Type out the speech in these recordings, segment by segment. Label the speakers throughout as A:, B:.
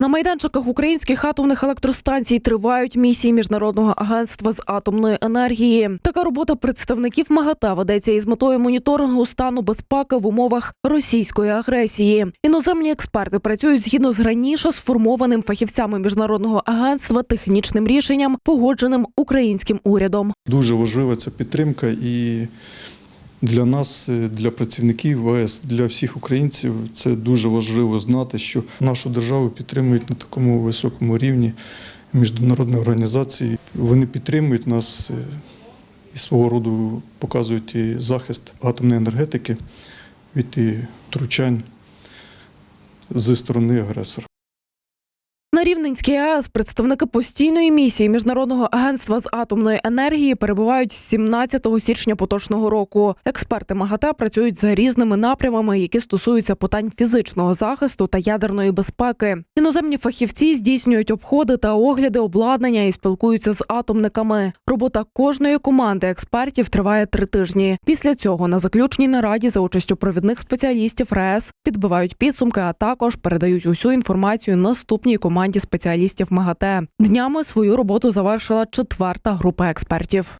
A: На майданчиках українських атомних електростанцій тривають місії міжнародного агентства з атомної енергії. Така робота представників МАГАТА ведеться із метою моніторингу стану безпеки в умовах російської агресії. Іноземні експерти працюють згідно з раніше сформованим фахівцями міжнародного агентства технічним рішенням, погодженим українським урядом.
B: Дуже важлива ця підтримка і для нас, е, для працівників ВС, для всіх українців це дуже важливо знати, що нашу державу підтримують на такому високому рівні міжнародні організації. Вони підтримують нас е, і свого роду показують і захист атомної енергетики від і втручань зі сторони агресора.
A: На Рівненській АЕС представники постійної місії міжнародного агентства з атомної енергії перебувають з 17 січня поточного року. Експерти МАГАТЕ працюють за різними напрямами, які стосуються питань фізичного захисту та ядерної безпеки. Іноземні фахівці здійснюють обходи та огляди обладнання і спілкуються з атомниками. Робота кожної команди експертів триває три тижні. Після цього на заключній нараді за участю провідних спеціалістів РАЕС підбивають підсумки, а також передають усю інформацію наступній команді спеціалістів МАГАТЕ. Днями свою роботу завершила четверта група експертів.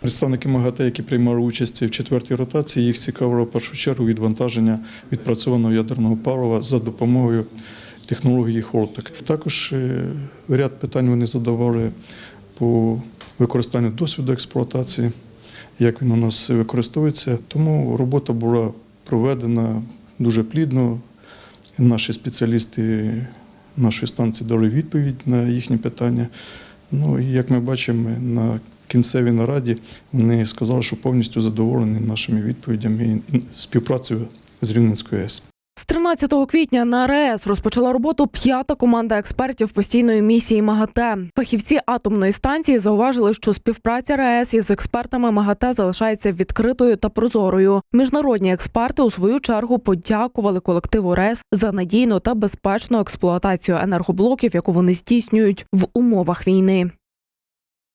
B: Представники МАГАТЕ, які приймали участь в четвертій ротації, їх цікавило в першу чергу відвантаження відпрацьованого ядерного палива за допомогою технології Хортек. Також е, ряд питань вони задавали по використанню досвіду експлуатації, як він у нас використовується. Тому робота була проведена дуже плідно. Наші спеціалісти нашої станції дали відповідь на їхні питання. Ну і як ми бачимо, на кінцевій нараді вони сказали, що повністю задоволені нашими відповідями і співпрацею з Рівненською АЕС.
A: З 13 квітня на РЕС розпочала роботу п'ята команда експертів постійної місії МАГАТЕ. Фахівці атомної станції зауважили, що співпраця РЕС із експертами МАГАТЕ залишається відкритою та прозорою. Міжнародні експерти у свою чергу подякували колективу РЕС за надійну та безпечну експлуатацію енергоблоків, яку вони здійснюють в умовах війни.